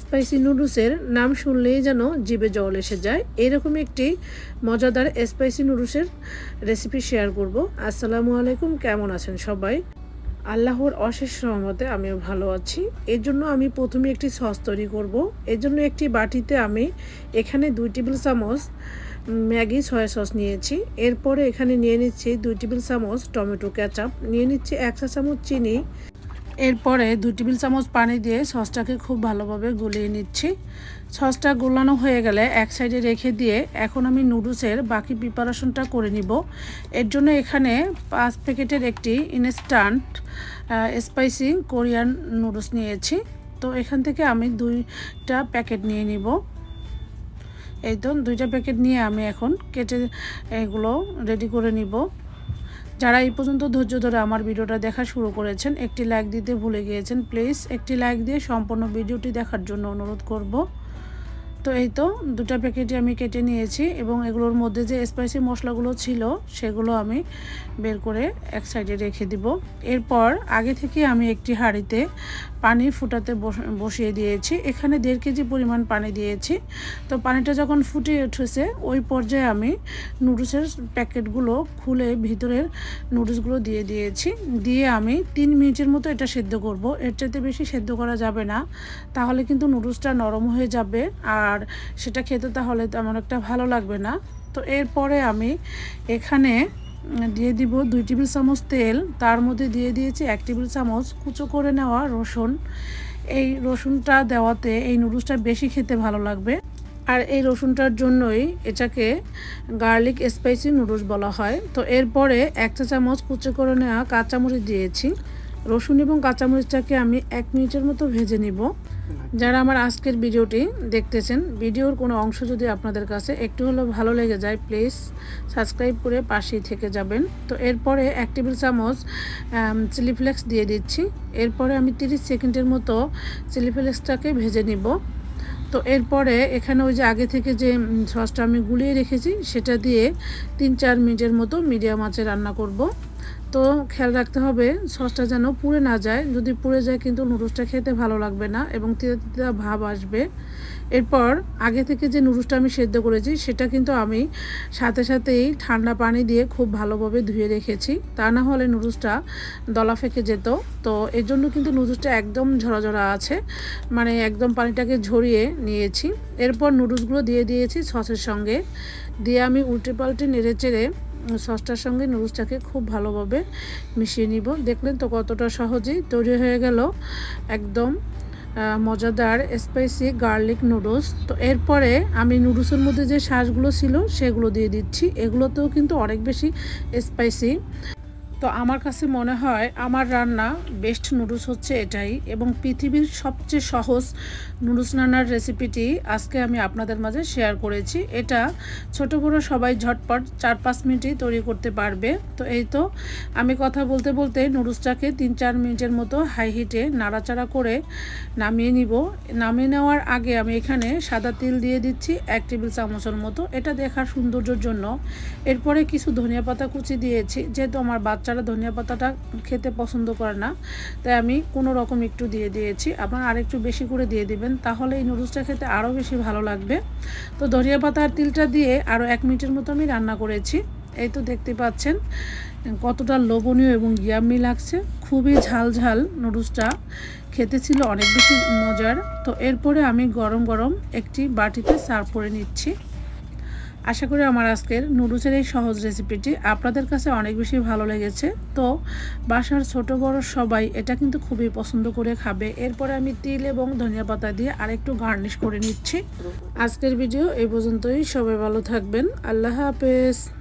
Spicy নুডলসের নাম শুনলেই যেন জিভে জল এসে যায়। এরকম একটি মজাদার স্পাইসি নুডলসের রেসিপি শেয়ার করব। আসসালামু আলাইকুম, কেমন আছেন সবাই? আল্লাহর অশেষ সহমতে আমিও ভালো আছি। এর জন্য আমি প্রথমে একটি সস তৈরি করব। এর জন্য একটি বাটিতে আমি এখানে দুই টেবিল চামচ ম্যাগি সয়া সস নিয়েছি। এরপরে এখানে নিয়ে নিচ্ছি দুই টেবিল চামচ টমেটো ক্যাচাপ নিয়ে নিচ্ছি এক চা চামচ চিনি এরপরে দুই টেবিল চামচ পানি দিয়ে সসটাকে খুব ভালোভাবে গুলিয়ে নিচ্ছি। সসটা গোলানো হয়ে গেলে এক সাইডে রেখে দিয়ে এখন আমি নুডলসের বাকি প্রিপারেশনটা করে নিব। এর জন্য এখানে পাঁচ প্যাকেটের একটি ইনস্ট্যান্ট স্পাইসি কোরিয়ান নুডলস নিয়েছি। তো এখান থেকে আমি দুইটা প্যাকেট নিয়ে নিব। এই তো দুইটা প্যাকেট নিয়ে আমি এখন কেটে এগুলো রেডি করে নিব। যারা এই পর্যন্ত ধৈর্য ধরে আমার ভিডিওটা দেখা শুরু করেছেন, একটি লাইক দিতে ভুলে গিয়েছেন প্লিজ একটি লাইক দিয়ে সম্পূর্ণ ভিডিওটি দেখার জন্য অনুরোধ করব। তো এই তো দুটা প্যাকেটই আমি কেটে নিয়েছি এবং এগুলোর মধ্যে যে স্পাইসি মশলাগুলো ছিল, সেগুলো আমি বের করে এক সাইডে রেখে দিব। এরপর আগে থেকে আমি একটি হাঁড়িতে পানি ফুটাতে বসিয়ে দিয়েছি। এখানে দেড় কেজি পরিমাণ পানি দিয়েছি। তো পানিটা যখন ফুটে উঠেছে, ওই পর্যায়ে আমি নুডলসের প্যাকেটগুলো খুলে ভিতরের নুডলসগুলো দিয়ে দিয়েছি। দিয়ে আমি তিন মিনিটের মতো এটা সেদ্ধ করব। এর চাইতে বেশি সেদ্ধ করা যাবে না। তাহলে কিন্তু নুডলসটা নরম হয়ে যাবে। আর সেটা খেতে তাহলে তেমন একটা ভালো লাগবে না। তো এরপরে আমি এখানে দিয়ে দিব দুই টেবিল চামচ তেল। তার মধ্যে দিয়ে দিয়েছি এক টেবিল চামচ কুচো করে নেওয়া রসুন। এই রসুনটা দেওয়াতে এই নুডলসটা বেশি খেতে ভালো লাগবে। আর এই রসুনটার জন্যই এটাকে গার্লিক স্পাইসি নুডলস বলা হয়। তো এরপরে এক চা চামচ কুচো করে নেওয়া কাঁচামরিচ দিয়েছি। রসুন এবং কাঁচামরিচটাকে আমি এক মিনিটের মতো ভেজে নিব। যারা আমার আজকের ভিডিওটি দেখতেছেন, ভিডিওর কোনো অংশ যদি আপনাদের কাছে একটু হলেও ভালো লেগে যায়, প্লিজ সাবস্ক্রাইব করে পাশেই থেকে যাবেন। তো এরপরে এক টেবিল চামচ চিলি ফ্লেক্স দিয়ে দিচ্ছি। এরপরে আমি 30 সেকেন্ডের মতো চিলি ফ্লেক্সটাকে ভেজে নিব। তো এরপরে এখানে ওই যে আগে থেকে যে সসটা আমি গুলিয়ে রেখেছি, সেটা দিয়ে তিন চার মিনিটের মতো মিডিয়াম আঁচে রান্না করব। তো খেয়াল রাখতে হবে, সসটা যেন পুড়ে না যায়। যদি পুড়ে যায় কিন্তু নুডলসটা খেতে ভালো লাগবে না এবং তিতা তিতা ভাব আসবে। এরপর আগে থেকে যে নুডলসটা আমি সেদ্ধ করেছি, সেটা কিন্তু আমি সাথে সাথেই ঠান্ডা পানি দিয়ে খুব ভালোভাবে ধুয়ে রেখেছি। তা না হলে নুডলসটা দলা ফেঁকে যেত। তো এর জন্য কিন্তু নুডলসটা একদম ঝরা আছে। মানে একদম পানিটাকে ঝরিয়ে নিয়েছি। এরপর নুডলসগুলো দিয়ে দিয়েছি সসের সঙ্গে। দিয়ে আমি উল্টে পাল্টে নেড়ে চেড়ে সসটার সঙ্গে নুডলসটাকে খুব ভালোভাবে মিশিয়ে নিব। দেখলেন তো কতটা সহজেই তৈরি হয়ে গেল। একদম মজাদার স্পাইসি গার্লিক নুডলস তো এরপরে আমি নুডলসের মধ্যে যে শাঁসগুলো ছিল, সেগুলো দিয়ে দিচ্ছি। এগুলোতেও কিন্তু অনেক বেশি স্পাইসি তো আমার কাছে মনে হয় আমার রান্না বেস্ট নুডলস হচ্ছে এটাই এবং পৃথিবীর সবচেয়ে সহজ নুডলস রান্নার রেসিপিটি আজকে আমি আপনাদের মাঝে শেয়ার করেছি। এটা ছোট বড় সবাই ঝটপট চার পাঁচ মিনিটেই তৈরি করতে পারবে। তো এই তো, আমি কথা বলতে বলতে নুডলসটাকে তিন চার মিনিটের মতো হাই হিটে নাড়াচাড়া করে নামিয়ে নিব। নামিয়ে নেওয়ার আগে আমি এখানে সাদা তিল দিয়ে দিচ্ছি এক টেবিল চামচের মতো। এটা দেখার সৌন্দর্যের জন্য। এরপরে কিছু ধনিয়া পাতা কুচি দিয়েছি। যেহেতু আমার বাচ্চারা ধনিয়া পাতাটা খেতে পছন্দ করে না, তাই আমি কোনো রকম একটু দিয়ে দিয়েছি। আপনার আরেকটু বেশি করে দিয়ে দিবেন, তাহলে এই নুডলসটা খেতে আরও বেশি ভালো লাগবে। তো ধনিয়া পাতা আর তিলটা দিয়ে আরও এক মিনিটের মতো আমি রান্না করেছি। এই তো দেখতে পাচ্ছেন, কতটা লোভনীয় এবং ইয়াম্মি লাগছে। খুবই ঝাল ঝাল নুডলসটা, খেতে ছিল অনেক বেশি মজার। তো এরপরে আমি গরম গরম একটি বাটিতে সার্ভ করে নিচ্ছি। আশা করি আমার আজকের নুডলসের এই সহজ রেসিপিটি আপনাদের কাছে অনেক বেশি ভালো লেগেছে। তো বাসার ছোট বড় সবাই এটা কিন্তু খুবই পছন্দ করে খাবে। এরপরে আমি তিল এবং ধনিয়া পাতা দিয়ে আরেকটু গার্নিশ করে নিচ্ছি। আজকের ভিডিও এই পর্যন্তই। সবাই ভালো থাকবেন। আল্লাহ হাফেজ।